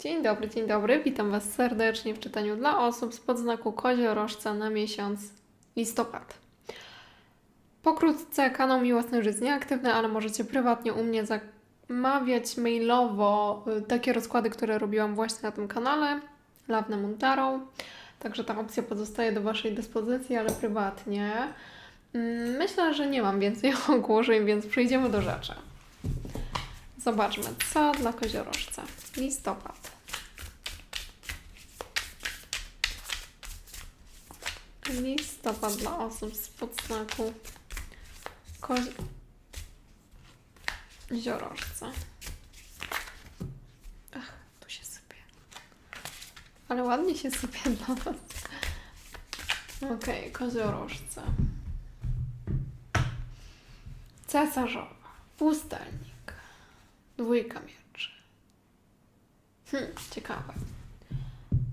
Dzień dobry, dzień dobry. Witam Was serdecznie w czytaniu dla osób z podznaku koziorożca na miesiąc listopad. Pokrótce, kanał Miłosny jest nieaktywny, ale możecie prywatnie u mnie zamawiać mailowo y, takie rozkłady, które robiłam właśnie na tym kanale, Lawne Montarą. Także ta opcja pozostaje do Waszej dyspozycji, ale prywatnie. Mm, Myślę, że nie mam więcej ogłoszeń, więc przejdziemy do rzeczy. Zobaczmy, co dla koziorożca. Listopad. Listopad dla osób z podznaku koziorożca. Ach, tu się sypie. Ale ładnie się sypie Was. Okej, koziorożce. Cesarzowa. Pustelnik. Dwójka mieczy. Hmm, ciekawe.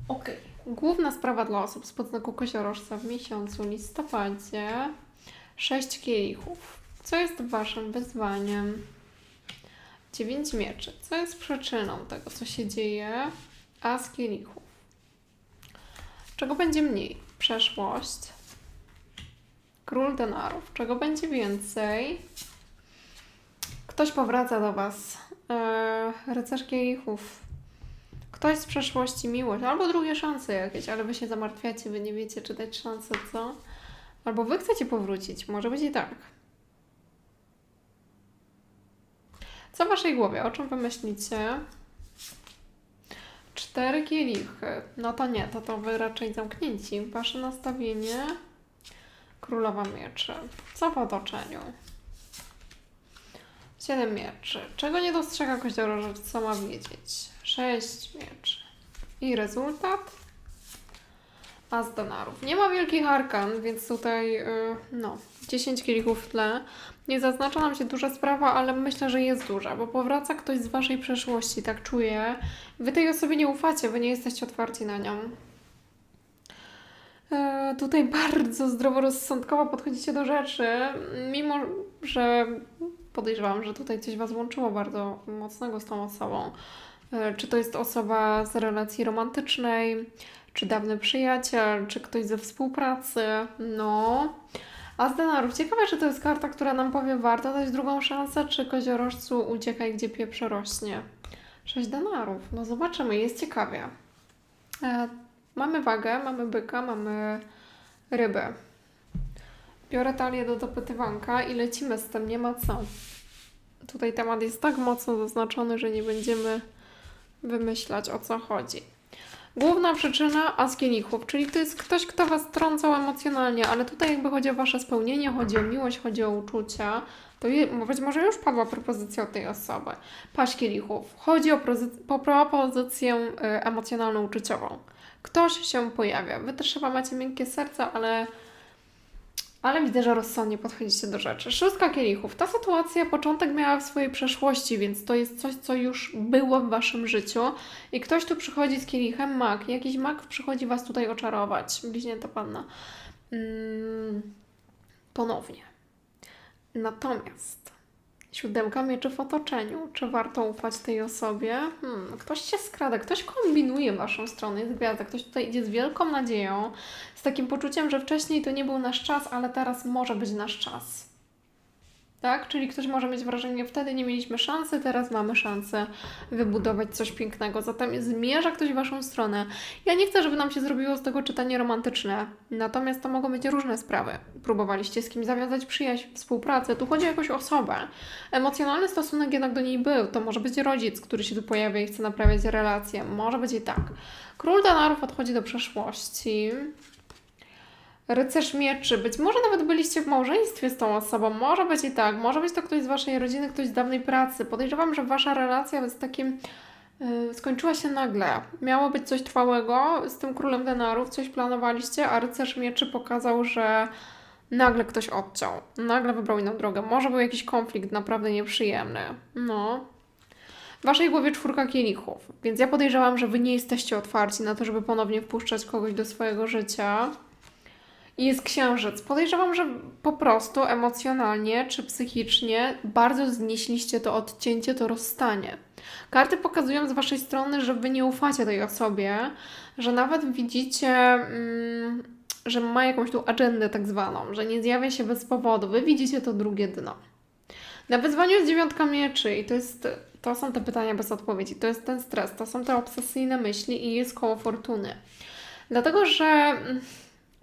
Okej. Główna sprawa dla osób z podznaku koziorożca w miesiącu listopadzie. Sześć kielichów. Co jest waszym wyzwaniem? Dziewięć mieczy. Co jest przyczyną tego, co się dzieje? As kielichów. Czego będzie mniej? Przeszłość. Król denarów. Czego będzie więcej? Ktoś powraca do Was. Eee, rycerz kielichów. Ktoś z przeszłości miłość, albo drugie szanse jakieś, ale Wy się zamartwiacie, Wy nie wiecie, czy dać szansę, co? Albo Wy chcecie powrócić, może być i tak. Co w Waszej głowie? O czym Wy myślicie? Cztery kielichy. No to nie, to to Wy raczej zamknięci. Wasze nastawienie. Królowa mieczy. Co w otoczeniu? Siedem mieczy. Czego nie dostrzega kościołożec, co ma wiedzieć? Sześć mieczy. I rezultat? As denarów. Nie ma wielkich arkan, więc tutaj yy, no, 10 kielichów w tle. Nie zaznacza nam się duża sprawa, ale myślę, że jest duża, bo powraca ktoś z Waszej przeszłości, tak czuję. Wy tej osobie nie ufacie, Wy nie jesteście otwarci na nią. E, tutaj bardzo zdroworozsądkowo podchodzicie do rzeczy, mimo że podejrzewam, że tutaj coś Was łączyło bardzo mocnego z tą osobą. E, Czy to jest osoba z relacji romantycznej, czy dawny przyjaciel, czy ktoś ze współpracy? No. A z denarów, ciekawe, czy to jest karta, która nam powie, warto dać drugą szansę, czy koziorożcu uciekaj, gdzie pieprz rośnie. Sześć denarów, no zobaczymy, jest ciekawie. E, mamy wagę, mamy byka, mamy rybę. Biorę talię do dopytywanka i lecimy z tym, nie ma co. Tutaj temat jest tak mocno zaznaczony, że nie będziemy wymyślać o co chodzi. Główna przyczyna as kielichów, czyli to jest ktoś, kto Was trącał emocjonalnie, ale tutaj jakby chodzi o Wasze spełnienie, chodzi o miłość, chodzi o uczucia. To je, być może już padła propozycja od tej osoby. Paść kielichów. Chodzi o propozycję y, emocjonalną, uczuciową. Ktoś się pojawia. Wy też chyba macie miękkie serce, ale ale widzę, że rozsądnie podchodzicie do rzeczy. Szóstka kielichów. Ta sytuacja początek miała w swojej przeszłości, więc to jest coś, co już było w waszym życiu. I ktoś tu przychodzi z kielichem, mak. Jakiś mak przychodzi was tutaj oczarować. Bliźnięta panna. Mm, ponownie. Natomiast siódemka mieczy w otoczeniu. Czy warto ufać tej osobie? Hmm, ktoś się skrada, ktoś kombinuje waszą stronę. Jest gwiazda. Ktoś tutaj idzie z wielką nadzieją z takim poczuciem, że wcześniej to nie był nasz czas, ale teraz może być nasz czas. Tak? Czyli ktoś może mieć wrażenie, wtedy nie mieliśmy szansy, teraz mamy szansę wybudować coś pięknego. Zatem zmierza ktoś w Waszą stronę. Ja nie chcę, żeby nam się zrobiło z tego czytanie romantyczne, natomiast to mogą być różne sprawy. Próbowaliście z kimś zawiązać przyjaźń, współpracę, tu chodzi o jakąś osobę. Emocjonalny stosunek jednak do niej był. To może być rodzic, który się tu pojawia i chce naprawiać relację. Może być i tak. Król denarów odchodzi do przeszłości. Rycerz mieczy. Być może nawet byliście w małżeństwie z tą osobą. Może być i tak. Może być to ktoś z waszej rodziny, ktoś z dawnej pracy. Podejrzewam, że wasza relacja z takim yy, skończyła się nagle. Miało być coś trwałego z tym królem denarów, coś planowaliście, a rycerz mieczy pokazał, że nagle ktoś odciął. Nagle wybrał inną drogę. Może był jakiś konflikt naprawdę nieprzyjemny. No. W waszej głowie czwórka kielichów, więc ja podejrzewam, że wy nie jesteście otwarci na to, żeby ponownie wpuszczać kogoś do swojego życia. I jest księżyc. Podejrzewam, że po prostu emocjonalnie czy psychicznie bardzo znieśliście to odcięcie, to rozstanie. Karty pokazują z waszej strony, że wy nie ufacie tej osobie, że nawet widzicie, mm, że ma jakąś tu agendę tak zwaną, że nie zjawia się bez powodu. Wy widzicie to drugie dno. Na wyzwaniu jest dziewiątka mieczy i to jest, to są te pytania bez odpowiedzi, to jest ten stres, to są te obsesyjne myśli i jest koło fortuny. Dlatego, że mm,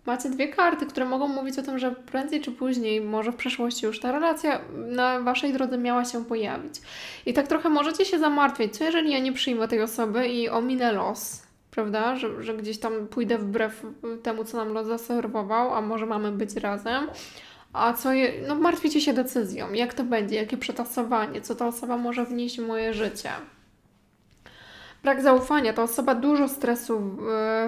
macie dwie karty, które mogą mówić o tym, że prędzej czy później, może w przeszłości już ta relacja na waszej drodze miała się pojawić. I tak trochę możecie się zamartwiać, co jeżeli ja nie przyjmę tej osoby i ominę los, prawda? Że, że gdzieś tam pójdę wbrew temu, co nam los zaserwował, a może mamy być razem. A co je, no martwicie się decyzją, jak to będzie, jakie przetasowanie, co ta osoba może wnieść w moje życie. Brak zaufania, ta osoba dużo stresu w,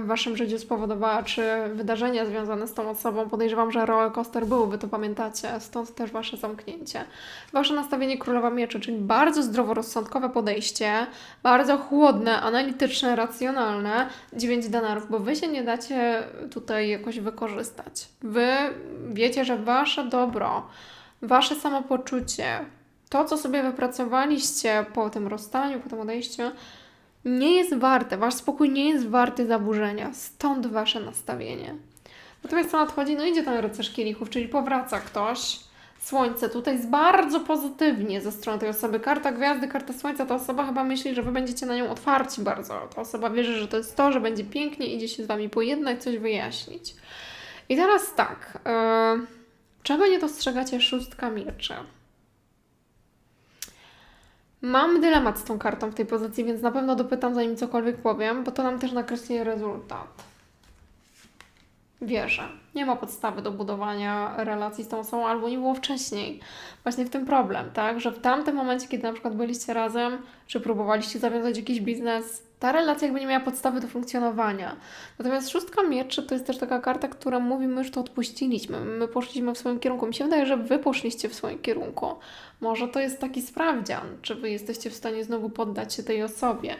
waszym życiu spowodowała, czy wydarzenia związane z tą osobą. Podejrzewam, że roller coaster był, wy to pamiętacie, stąd też wasze zamknięcie. Wasze nastawienie królowa mieczy, czyli bardzo zdroworozsądkowe podejście, bardzo chłodne, analityczne, racjonalne, 9 denarów, bo wy się nie dacie tutaj jakoś wykorzystać. Wy wiecie, że wasze dobro, wasze samopoczucie, to co sobie wypracowaliście po tym rozstaniu, po tym odejściu, nie jest warte, wasz spokój nie jest warty zaburzenia, stąd wasze nastawienie. Natomiast co nadchodzi, no idzie ten rycerz kielichów, czyli powraca ktoś, słońce tutaj jest bardzo pozytywnie ze strony tej osoby. Karta gwiazdy, karta słońca, ta osoba chyba myśli, że wy będziecie na nią otwarci bardzo. Ta osoba wierzy, że to jest to, że będzie pięknie, idzie się z wami pojednać, coś wyjaśnić. I teraz tak, yy, czego nie dostrzegacie szóstka mieczy? Mam dylemat z tą kartą w tej pozycji, więc na pewno dopytam zanim cokolwiek powiem, bo to nam też nakreśli rezultat. Wierzę. Nie ma podstawy do budowania relacji z tą osobą, albo nie było wcześniej. Właśnie w tym problem, tak? Że w tamtym momencie, kiedy na przykład byliście razem, czy próbowaliście zawiązać jakiś biznes, ta relacja jakby nie miała podstawy do funkcjonowania. Natomiast szóstka mieczy to jest też taka karta, która mówi, my już to odpuściliśmy, my poszliśmy w swoim kierunku. Mi się wydaje, że wy poszliście w swoim kierunku. Może to jest taki sprawdzian, czy wy jesteście w stanie znowu poddać się tej osobie.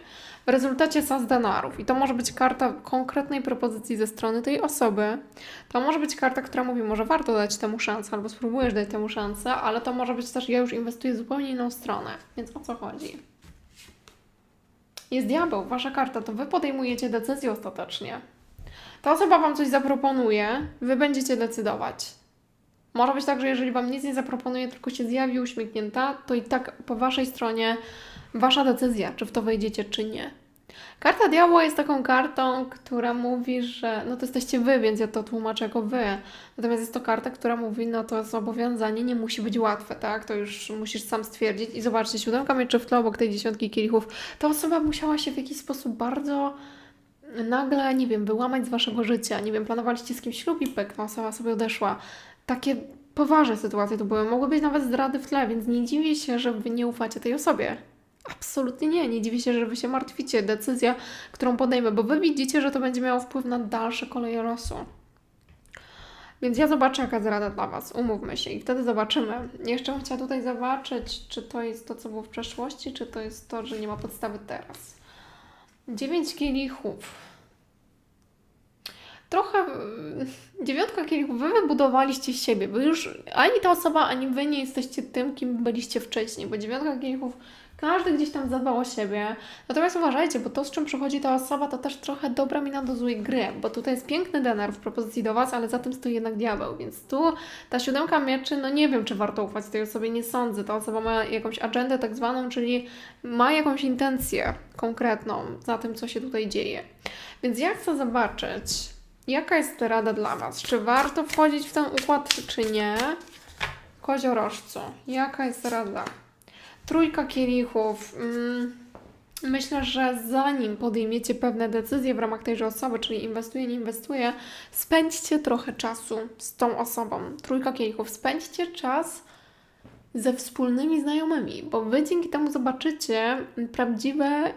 W rezultacie sas denarów. I to może być karta konkretnej propozycji ze strony tej osoby. To może być karta, która mówi, może warto dać temu szansę, albo spróbujesz dać temu szansę, ale to może być też, ja już inwestuję w zupełnie inną stronę. Więc o co chodzi? Jest diabeł, wasza karta, to wy podejmujecie decyzję ostatecznie. Ta osoba wam coś zaproponuje, wy będziecie decydować. Może być tak, że jeżeli wam nic nie zaproponuje, tylko się zjawi uśmiechnięta, to i tak po waszej stronie wasza decyzja, czy w to wejdziecie, czy nie. Karta diabła jest taką kartą, która mówi, że no to jesteście wy, więc ja to tłumaczę jako wy. Natomiast jest to karta, która mówi, no to zobowiązanie nie musi być łatwe, tak? To już musisz sam stwierdzić. I zobaczcie, siódemka mieczy w tle obok tej dziesiątki kielichów. Ta osoba musiała się w jakiś sposób bardzo nagle, nie wiem, wyłamać z waszego życia. Nie wiem, planowaliście z kimś ślub i pyk, ta osoba sobie odeszła. Takie poważne sytuacje to były. Mogły być nawet zdrady w tle, więc nie dziwię się, że wy nie ufacie tej osobie. Absolutnie nie. Nie dziwię się, że wy się martwicie. Decyzja, którą podejmę, bo wy widzicie, że to będzie miało wpływ na dalsze koleje losu. Więc ja zobaczę, jaka jest rada dla Was. Umówmy się i wtedy zobaczymy. Jeszcze bym chciała tutaj zobaczyć, czy to jest to, co było w przeszłości, czy to jest to, że nie ma podstawy teraz. Dziewięć kielichów. Trochę mm, dziewiątka kielichów, wy wybudowaliście siebie, bo już ani ta osoba, ani wy nie jesteście tym, kim byliście wcześniej, bo dziewiątka kielichów każdy gdzieś tam zadbał o siebie. Natomiast uważajcie, bo to, z czym przychodzi ta osoba, to też trochę dobra mina do złej gry, bo tutaj jest piękny denar w propozycji do Was, ale za tym stoi jednak diabeł, więc tu ta siódemka mieczy, no nie wiem, czy warto ufać tej osobie, nie sądzę. Ta osoba ma jakąś agendę tak zwaną, czyli ma jakąś intencję konkretną za tym, co się tutaj dzieje. Więc ja chcę zobaczyć, jaka jest rada dla Was. Czy warto wchodzić w ten układ, czy nie? Koziorożcu, jaka jest rada? Trójka kielichów. Mm, Myślę, że zanim podejmiecie pewne decyzje w ramach tejże osoby, czyli inwestuję, nie inwestuję, spędźcie trochę czasu z tą osobą. Trójka kielichów. Spędźcie czas ze wspólnymi znajomymi, bo wy dzięki temu zobaczycie prawdziwe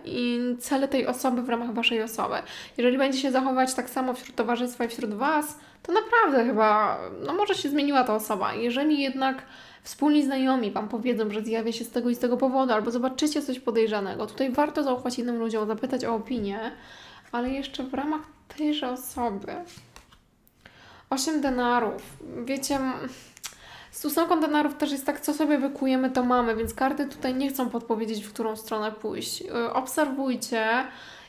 cele tej osoby w ramach waszej osoby. Jeżeli będzie się zachować tak samo wśród towarzystwa i wśród was, to naprawdę chyba, no może się zmieniła ta osoba. Jeżeli jednak wspólni znajomi Wam powiedzą, że zjawia się z tego i z tego powodu, albo zobaczycie coś podejrzanego, tutaj warto zaufać innym ludziom, zapytać o opinię, ale jeszcze w ramach tejże osoby. Osiem denarów. Wiecie, z ósemką denarów też jest tak, co sobie wykujemy, to mamy, więc karty tutaj nie chcą podpowiedzieć, w którą stronę pójść. Y, Obserwujcie.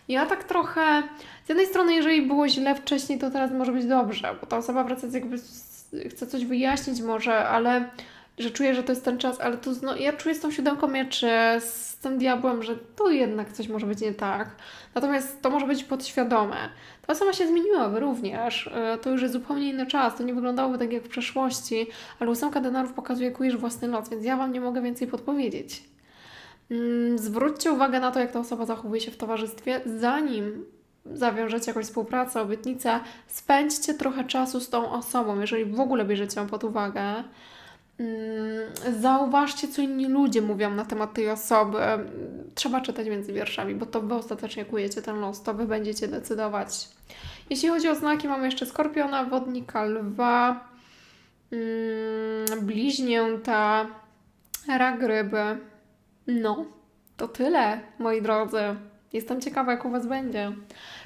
Ja tak trochę, z jednej strony, jeżeli było źle wcześniej, to teraz może być dobrze, bo ta osoba wraca jakby, chce coś wyjaśnić może, ale że czuję, że to jest ten czas, ale tu zno, ja czuję z tą siódemką mieczy, z tym diabłem, że tu jednak coś może być nie tak. Natomiast to może być podświadome. Ta osoba się zmieniła wy również. Y, To już jest zupełnie inny czas. To nie wyglądałoby tak jak w przeszłości, ale ósemka denarów pokazuje, kujesz własny los, więc ja Wam nie mogę więcej podpowiedzieć. Mm, Zwróćcie uwagę na to, jak ta osoba zachowuje się w towarzystwie, zanim zawiążecie jakąś współpracę, obietnicę. Spędźcie trochę czasu z tą osobą, jeżeli w ogóle bierzecie ją pod uwagę. Mm, Zauważcie, co inni ludzie mówią na temat tej osoby. Trzeba czytać między wierszami, bo to Wy ostatecznie kujecie ten los, to Wy będziecie decydować. Jeśli chodzi o znaki, mamy jeszcze Skorpiona, Wodnika, Lwa, mm, Bliźnięta, Rak Ryby. No, to tyle, moi drodzy. Jestem ciekawa, jak u Was będzie.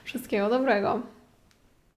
Wszystkiego dobrego.